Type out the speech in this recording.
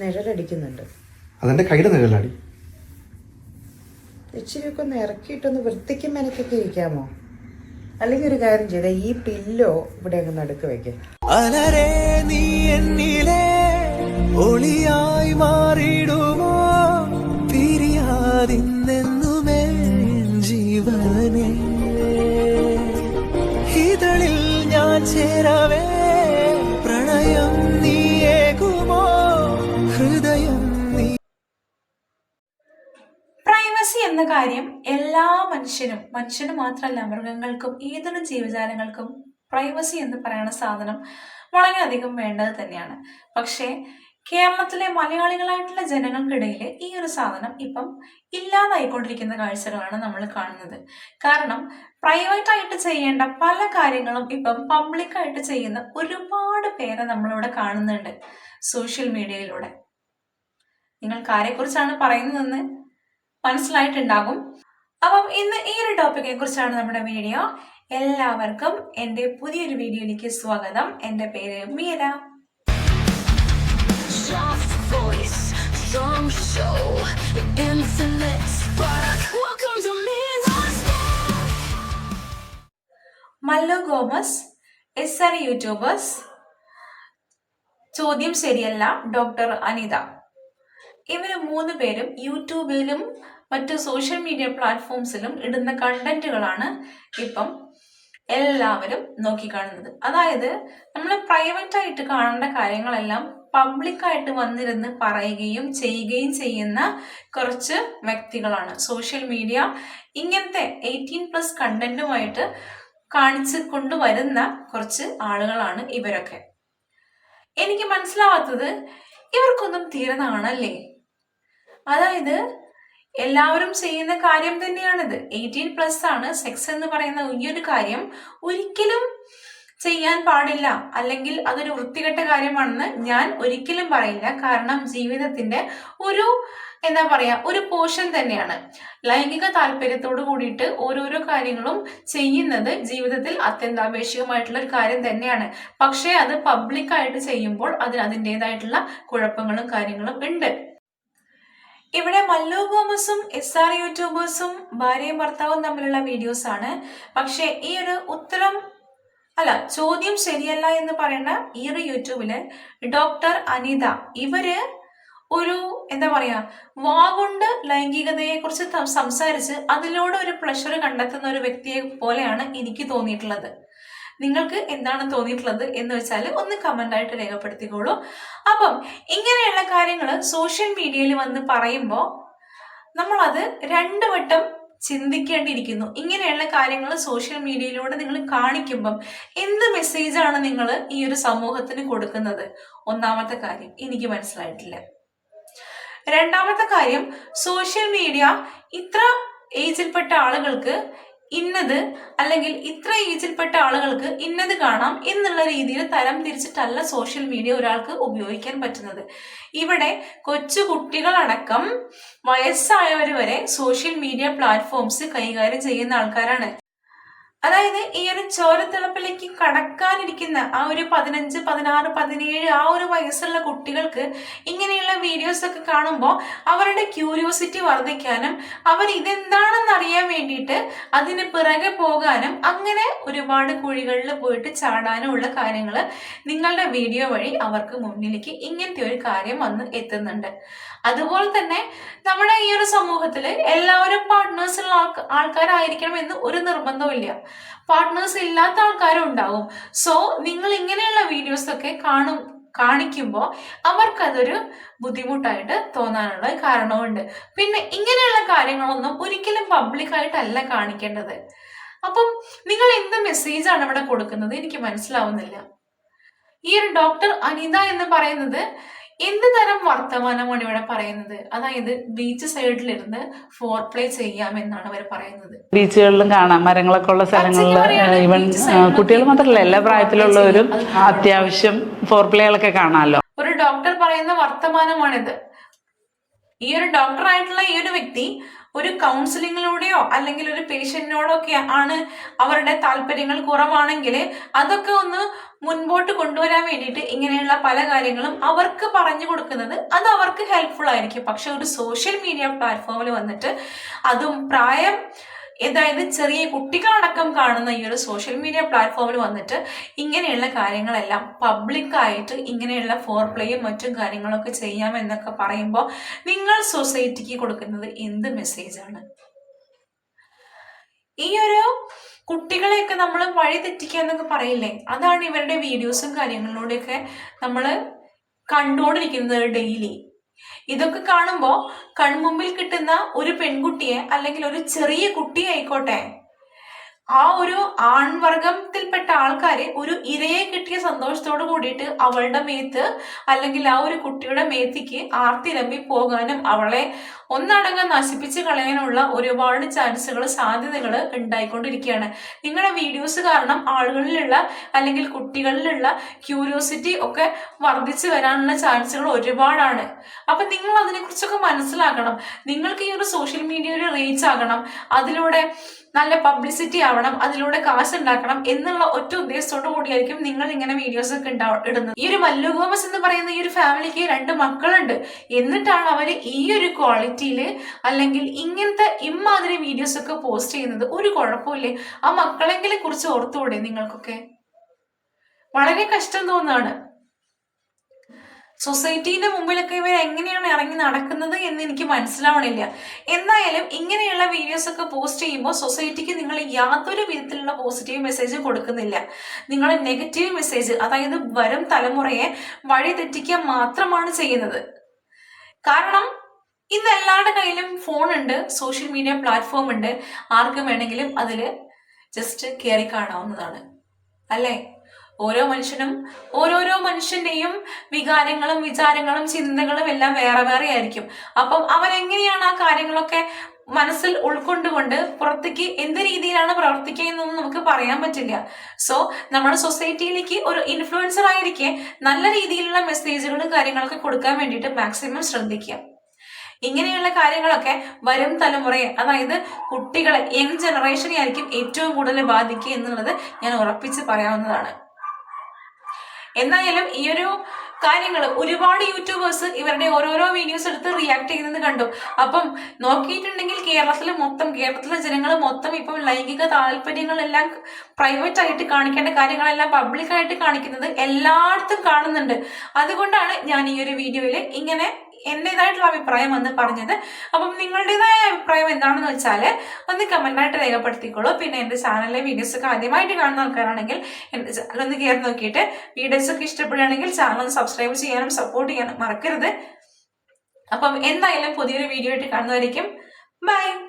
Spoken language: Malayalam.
നിഴലടിക്കുന്നുണ്ട്. അതെന്റെ കൈയുടെ നിഴലാടി. ഇച്ചിരിയൊക്കെ ഒന്ന് ഇറക്കിയിട്ടൊന്ന് വൃത്തിക്ക് മെനക്കൊക്കെ ഇരിക്കാമോ? അല്ലെങ്കിൽ ഒരു കാര്യം ചെയ്ത ഈ പില്ലോ ഇവിടെ അങ്ങ് നടുക്ക് വെക്കേ. അലരേ നീ എന്നിലേ ഒളിയായി മാറിയിടുമോ പിരിയാതിന്നെന്നുമേ കാര്യം എല്ലാ മനുഷ്യനും മനുഷ്യന് മാത്രമല്ല മൃഗങ്ങൾക്കും ഏതൊരു ജീവജാലങ്ങൾക്കും പ്രൈവസി എന്ന് പറയുന്ന സാധനം വളരെയധികം വേണ്ടത് തന്നെയാണ്. പക്ഷേ കേരളത്തിലെ മലയാളികളായിട്ടുള്ള ജനങ്ങൾക്കിടയിൽ ഈ ഒരു സാധനം ഇപ്പം ഇല്ലാതായിക്കൊണ്ടിരിക്കുന്ന കാഴ്ചകളാണ് നമ്മൾ കാണുന്നത്. കാരണം പ്രൈവറ്റ് ആയിട്ട് ചെയ്യേണ്ട പല കാര്യങ്ങളും ഇപ്പം പബ്ലിക്കായിട്ട് ചെയ്യുന്ന ഒരുപാട് പേരെ നമ്മളിവിടെ കാണുന്നുണ്ട് സോഷ്യൽ മീഡിയയിലൂടെ നിങ്ങൾക്ക് ആരെക്കുറിച്ചാണ് പറയുന്നതെന്ന് മനസ്സിലായിട്ടുണ്ടാകും. അപ്പം ഇന്ന് ഈ ഒരു ടോപ്പിക്കിനെ കുറിച്ചാണ് നമ്മുടെ വീഡിയോ. എല്ലാവർക്കും എന്റെ പുതിയൊരു വീഡിയോയിലേക്ക് സ്വാഗതം. എന്റെ പേര് Meera. Mallu Gomes S R YouTubers ചോദ്യം ശരിയല്ല ഡോക്ടർ അനിത. ഇവർ മൂന്ന് പേരും യൂട്യൂബിലും മറ്റു സോഷ്യൽ മീഡിയ പ്ലാറ്റ്ഫോംസിലും ഇടുന്ന കണ്ടന്റുകളാണ് ഇപ്പം എല്ലാവരും നോക്കിക്കാണുന്നത്. അതായത് നമ്മൾ പ്രൈവറ്റ് ആയിട്ട് കാണേണ്ട കാര്യങ്ങളെല്ലാം പബ്ലിക്കായിട്ട് വന്നിരുന്ന് പറയുകയും ചെയ്യുകയും ചെയ്യുന്ന കുറച്ച് വ്യക്തികളാണ്. സോഷ്യൽ മീഡിയ ഇങ്ങനത്തെ എയ്റ്റീൻ പ്ലസ് കണ്ടന്റുമായിട്ട് കാണിച്ച് കൊണ്ടുവരുന്ന കുറച്ച് ആളുകളാണ് ഇവരൊക്കെ. എനിക്ക് മനസ്സിലാവാത്തത് ഇവർക്കൊന്നും തീരെ നാണല്ലേ അതായത് എല്ലാവരും ചെയ്യുന്ന കാര്യം തന്നെയാണിത്. എയ്റ്റീൻ പ്ലസ് ആണ് സെക്സ് എന്ന് പറയുന്ന ഈ ഒരു കാര്യം ഒരിക്കലും ചെയ്യാൻ പാടില്ല. അല്ലെങ്കിൽ അതൊരു വൃത്തികെട്ട കാര്യമാണെന്ന് ഞാൻ ഒരിക്കലും പറയില്ല. കാരണം ജീവിതത്തിന്റെ ഒരു എന്താ പറയാ ഒരു പോഷൻ തന്നെയാണ്. ലൈംഗിക താല്പര്യത്തോട് കൂടിയിട്ട് ഓരോരോ കാര്യങ്ങളും ചെയ്യുന്നത് ജീവിതത്തിൽ അത്യന്താപേക്ഷികമായിട്ടുള്ള ഒരു കാര്യം തന്നെയാണ്. പക്ഷേ അത് പബ്ലിക്കായിട്ട് ചെയ്യുമ്പോൾ അതിന് അതിന്റെതായിട്ടുള്ള കുഴപ്പങ്ങളും കാര്യങ്ങളും ഉണ്ട്. ഇവിടെ മല്ലു ഗോമസും എസ് ആർ യൂട്യൂബേഴ്സും ഭാര്യയും ഭർത്താവും തമ്മിലുള്ള വീഡിയോസ് ആണ്. പക്ഷേ ഈ ഒരു ഉത്തരം അല്ല ചോദ്യം ശരിയല്ല എന്ന് പറയുന്ന ഈ ഒരു യൂട്യൂബിൽ ഡോക്ടർ അനിത ഇവർ ഒരു എന്താ പറയാ വാഗുണ്ട് ലൈംഗികതയെ കുറിച്ച് സംസാരിച്ച് അതിലൂടെ ഒരു പ്ലഷർ കണ്ടെത്തുന്ന ഒരു വ്യക്തിയെ പോലെയാണ് എനിക്ക് തോന്നിയിട്ടുള്ളത്. നിങ്ങൾക്ക് എന്താണ് തോന്നിയിട്ടുള്ളത് എന്ന് വെച്ചാൽ ഒന്ന് കമന്റ് ആയിട്ട് രേഖപ്പെടുത്തിക്കോളൂ. അപ്പം ഇങ്ങനെയുള്ള കാര്യങ്ങൾ സോഷ്യൽ മീഡിയയിൽ വന്ന് പറയുമ്പോൾ നമ്മളത് രണ്ട് വട്ടം ചിന്തിക്കേണ്ടിയിരിക്കുന്നു. ഇങ്ങനെയുള്ള കാര്യങ്ങൾ സോഷ്യൽ മീഡിയയിലൂടെ നിങ്ങൾ കാണിക്കുമ്പം എന്ത് മെസ്സേജാണ് നിങ്ങൾ ഈ ഒരു സമൂഹത്തിന് കൊടുക്കുന്നത്? ഒന്നാമത്തെ കാര്യം എനിക്ക് മനസ്സിലായിട്ടില്ല. രണ്ടാമത്തെ കാര്യം സോഷ്യൽ മീഡിയ ഇത്ര ഏജിൽപ്പെട്ട ആളുകൾക്ക് ഇന്നത് അല്ലെങ്കിൽ ഇത്ര ഏജിൽപ്പെട്ട ആളുകൾക്ക് ഇന്നത് കാണാം എന്നുള്ള രീതിയിൽ തരം തിരിച്ചിട്ടല്ല സോഷ്യൽ മീഡിയ ഒരാൾക്ക് ഉപയോഗിക്കാൻ പറ്റുന്നത്. ഇവിടെ കൊച്ചു കുട്ടികളടക്കം വയസ്സായവർ വരെ സോഷ്യൽ മീഡിയ പ്ലാറ്റ്ഫോംസ് കൈകാര്യം ചെയ്യുന്ന ആൾക്കാരാണ്. അതായത് ഈ ഒരു ചോരത്തിളപ്പിലേക്ക് കടക്കാനിരിക്കുന്ന ആ ഒരു പതിനഞ്ച് പതിനാറ് പതിനേഴ് ആ ഒരു വയസ്സുള്ള കുട്ടികൾക്ക് ഇങ്ങനെയുള്ള വീഡിയോസ് ഒക്കെ കാണുമ്പോൾ അവരുടെ ക്യൂരിയോസിറ്റി വർദ്ധിക്കാനും അവർ ഇതെന്താണെന്ന് അറിയാൻ വേണ്ടിയിട്ട് അതിന് പിറകെ പോകാനും അങ്ങനെ ഒരുപാട് കുഴികളിൽ പോയിട്ട് ചാടാനും ഉള്ള കാര്യങ്ങൾ നിങ്ങളുടെ വീഡിയോ വഴി അവർക്ക് മുന്നിലേക്ക് ഇങ്ങനത്തെ ഒരു കാര്യം വന്ന് എത്തുന്നുണ്ട്. അതുപോലെ തന്നെ നമ്മുടെ ഈ ഒരു സമൂഹത്തിൽ എല്ലാവരും പാർട്ട്നേഴ്സുള്ള ആൾ ആൾക്ക ആൾക്കാരായിരിക്കണം എന്ന് ഒരു നിർബന്ധമില്ല പാർട്ട്നേഴ്സ് ഇല്ലാത്ത ആൾക്കാരും ഉണ്ടാവും. സോ നിങ്ങൾ ഇങ്ങനെയുള്ള വീഡിയോസ് ഒക്കെ കാണും കാണിക്കുമ്പോൾ അവർക്കതൊരു ബുദ്ധിമുട്ടായിട്ട് തോന്നാനുള്ള കാരണവുമുണ്ട്. പിന്നെ ഇങ്ങനെയുള്ള കാര്യങ്ങളൊന്നും ഒരിക്കലും പബ്ലിക്കായിട്ടല്ല കാണിക്കേണ്ടത്. അപ്പം നിങ്ങൾ എന്ത് മെസ്സേജാണ് ഇവിടെ കൊടുക്കുന്നത്? എനിക്ക് മനസ്സിലാവുന്നില്ല. ഈ ഒരു ഡോക്ടർ അനിത എന്ന് പറയുന്നത് എന്ത് തരം വർത്തമാനമാണ് ഇവിടെ പറയുന്നത്? അതായത് ബീച്ച് സൈഡിലിരുന്ന് ഫോർ പ്ലേ ചെയ്യാം എന്നാണ് അവർ പറയുന്നത്. ബീച്ചുകളിലും കാണാം മരങ്ങളൊക്കെ ഉള്ള സ്ഥലങ്ങളിൽ ഈവൻ കുട്ടികൾ മാത്രമല്ല എല്ലാ പ്രായത്തിലുള്ളവരും അത്യാവശ്യം ഫോർ പ്ലേകളൊക്കെ കാണാമല്ലോ. ഒരു ഡോക്ടർ പറയുന്ന വർത്തമാനമാണിത്. ഈ ഒരു ഡോക്ടർ ആയിട്ടുള്ള ഈ ഒരു വ്യക്തി ഒരു കൗൺസിലിങ്ങിലൂടെയോ അല്ലെങ്കിൽ ഒരു പേഷ്യന്റിനോടൊക്കെ ആണ് അവരുടെ താല്പര്യങ്ങൾ കുറവാണെങ്കിൽ അതൊക്കെ ഒന്ന് മുൻപോട്ട് കൊണ്ടുവരാൻ വേണ്ടിയിട്ട് ഇങ്ങനെയുള്ള പല കാര്യങ്ങളും അവർക്ക് പറഞ്ഞു കൊടുക്കുന്നത് അത് അവർക്ക് ഹെൽപ്ഫുൾ ആയിരിക്കും. പക്ഷെ ഒരു സോഷ്യൽ മീഡിയ പ്ലാറ്റ്ഫോമിൽ വന്നിട്ട് അതും പ്രായം അതായത് ചെറിയ കുട്ടികളടക്കം കാണുന്ന ഈ ഒരു സോഷ്യൽ മീഡിയ പ്ലാറ്റ്ഫോമിൽ വന്നിട്ട് ഇങ്ങനെയുള്ള കാര്യങ്ങളെല്ലാം പബ്ലിക്കായിട്ട് ഇങ്ങനെയുള്ള ഫോർ പ്ലേയും മറ്റും കാര്യങ്ങളൊക്കെ ചെയ്യാമെന്നൊക്കെ പറയുമ്പോൾ നിങ്ങൾ സൊസൈറ്റിക്ക് കൊടുക്കുന്നത് എന്ത് മെസ്സേജാണ് ഈ ഒരു കുട്ടികളെയൊക്കെ നമ്മൾ വഴി തെറ്റിക്കുക എന്നൊക്കെ പറയില്ലേ? അതാണ് ഇവരുടെ വീഡിയോസും കാര്യങ്ങളിലൂടെയൊക്കെ നമ്മൾ കണ്ടുകൊണ്ടിരിക്കുന്നത് ഡെയിലി ഇതൊക്കെ കാണുമ്പോൾ കൺമുമ്പിൽ കിട്ടുന്ന ഒരു പെൺകുട്ടിയെ അല്ലെങ്കിൽ ഒരു ചെറിയ കുട്ടിയെ ആയിക്കോട്ടെ ആ ഒരു ആൺവർഗത്തിൽപ്പെട്ട ആൾക്കാരെ ഒരു ഇരയെ കിട്ടിയ സന്തോഷത്തോട് കൂടിയിട്ട് അവളുടെ മേത്ത് അല്ലെങ്കിൽ ആ ഒരു കുട്ടിയുടെ മേത്തിക്ക് ആർത്തിരമ്പി പോകാനും അവളെ ഒന്നടങ്കം നശിപ്പിച്ച് കളയാനുള്ള ഒരുപാട് ചാൻസുകൾ സാധ്യതകൾ ഉണ്ടായിക്കൊണ്ടിരിക്കുകയാണ്. നിങ്ങളുടെ വീഡിയോസ് കാരണം ആളുകളിലുള്ള അല്ലെങ്കിൽ കുട്ടികളിലുള്ള ക്യൂരിയോസിറ്റി ഒക്കെ വർദ്ധിച്ചു വരാനുള്ള ചാൻസുകൾ ഒരുപാടാണ്. അപ്പൊ നിങ്ങൾ അതിനെക്കുറിച്ചൊക്കെ മനസ്സിലാക്കണം. നിങ്ങൾക്ക് ഈ ഒരു സോഷ്യൽ മീഡിയയിൽ റീച്ച് ആകണം. അതിലൂടെ നല്ല പബ്ലിസിറ്റി ആവണം. അതിലൂടെ കാശ് ഉണ്ടാക്കണം എന്നുള്ള ഒറ്റ ഉദ്ദേശത്തോടു കൂടിയായിരിക്കും നിങ്ങൾ ഇങ്ങനെ വീഡിയോസ് ഒക്കെ ഇടുന്നത്. ഈ ഒരു മല്ലു ഗോമസ് എന്ന് പറയുന്ന ഈ ഒരു ഫാമിലിക്ക് രണ്ട് മക്കളുണ്ട്. എന്നിട്ടാണ് അവർ ഈ ഒരു ക്വാളിറ്റിയിൽ അല്ലെങ്കിൽ ഇങ്ങനത്തെ ഇമ്മാതിരി വീഡിയോസ് ഒക്കെ പോസ്റ്റ് ചെയ്യുന്നത് ഒരു കുഴപ്പമില്ലേ ആ മക്കളെങ്കിലും കുറിച്ച് ഓർത്തുകൂടെ നിങ്ങൾക്കൊക്കെ? വളരെ കഷ്ടം തോന്നാണ് സൊസൈറ്റീന്റെ മുമ്പിലൊക്കെ ഇവർ എങ്ങനെയാണ് ഇറങ്ങി നടക്കുന്നത് എന്ന് എനിക്ക് മനസ്സിലാവണില്ല. എന്തായാലും ഇങ്ങനെയുള്ള വീഡിയോസ് ഒക്കെ പോസ്റ്റ് ചെയ്യുമ്പോൾ സൊസൈറ്റിക്ക് നിങ്ങൾ യാതൊരു വിധത്തിലുള്ള പോസിറ്റീവ് മെസ്സേജ് കൊടുക്കുന്നില്ല. നിങ്ങൾ നെഗറ്റീവ് മെസ്സേജ് അതായത് വരും തലമുറയെ വഴി തെറ്റിക്കുക മാത്രമാണ് ചെയ്യുന്നത്. കാരണം ഇന്ന് എല്ലാവരുടെ കയ്യിലും ഫോൺ ഉണ്ട് സോഷ്യൽ മീഡിയ പ്ലാറ്റ്ഫോം ഉണ്ട്. ആർക്കും വേണമെങ്കിലും അതിൽ ജസ്റ്റ് കയറി കാണാവുന്നതാണ്. അല്ലേ? ഓരോ മനുഷ്യനും ഓരോരോ മനുഷ്യന്റെയും വികാരങ്ങളും വിചാരങ്ങളും ചിന്തകളും എല്ലാം വേറെ വേറെ ആയിരിക്കും. അപ്പം അവൻ എങ്ങനെയാണ് ആ കാര്യങ്ങളൊക്കെ മനസ്സിൽ ഉൾക്കൊണ്ടുകൊണ്ട് പുറത്തേക്ക് എന്ത് രീതിയിലാണ് പ്രവർത്തിക്കുന്നതെന്ന് നമുക്ക് പറയാൻ പറ്റില്ല. സോ നമ്മുടെ സൊസൈറ്റിയിലേക്ക് ഒരു ഇൻഫ്ലുവൻസർ ആയിരിക്കെ നല്ല രീതിയിലുള്ള മെസ്സേജുകളും കാര്യങ്ങളൊക്കെ കൊടുക്കാൻ വേണ്ടിയിട്ട് മാക്സിമം ശ്രദ്ധിക്കുക ഇങ്ങനെയുള്ള കാര്യങ്ങളൊക്കെ വരും തലമുറയെ അതായത് കുട്ടികളെ യങ് ജനറേഷനെ ആയിരിക്കും ഏറ്റവും കൂടുതൽ ബാധിക്കുക എന്നുള്ളത് ഞാൻ ഉറപ്പിച്ച് പറയാവുന്നതാണ്. എന്തായാലും ഈ ഒരു കാര്യങ്ങൾ ഒരുപാട് യൂട്യൂബേഴ്സ് ഇവരുടെ ഓരോരോ വീഡിയോസ് എടുത്ത് റിയാക്ട് ചെയ്യുന്നത് കണ്ടു. അപ്പം നോക്കിയിട്ടുണ്ടെങ്കിൽ കേരളത്തിലെ മൊത്തം കേരളത്തിലെ ജനങ്ങൾ മൊത്തം ഇപ്പം ലൈംഗിക താല്പര്യങ്ങളെല്ലാം പ്രൈവറ്റ് ആയിട്ട് കാണിക്കേണ്ട കാര്യങ്ങളെല്ലാം പബ്ലിക്കായിട്ട് കാണിക്കുന്നത് എല്ലായിടത്തും കാണുന്നുണ്ട്. അതുകൊണ്ടാണ് ഞാൻ ഈ ഒരു വീഡിയോയിൽ ഇങ്ങനെ എന്റേതായിട്ടുള്ള അഭിപ്രായം എന്ന് പറഞ്ഞത്. അപ്പം നിങ്ങളുടേതായ അഭിപ്രായം എന്താണെന്ന് വെച്ചാൽ ഒന്ന് കമന്റായിട്ട് രേഖപ്പെടുത്തിക്കോളൂ. പിന്നെ എന്റെ ചാനലിലെ വീഡിയോസ് ഒക്കെ ആദ്യമായിട്ട് കാണുന്ന ആൾക്കാരാണെങ്കിൽ എന്റെ ചാനൽ ഒന്ന് കയറി നോക്കിയിട്ട് വീഡിയോസ് ഒക്കെ ഇഷ്ടപ്പെടുകയാണെങ്കിൽ ചാനൽ ഒന്ന് സബ്സ്ക്രൈബ് ചെയ്യാനും സപ്പോർട്ട് ചെയ്യാനും മറക്കരുത്. അപ്പം എന്തായാലും പുതിയൊരു വീഡിയോ ആയിട്ട് കാണുന്നതായിരിക്കും ബൈ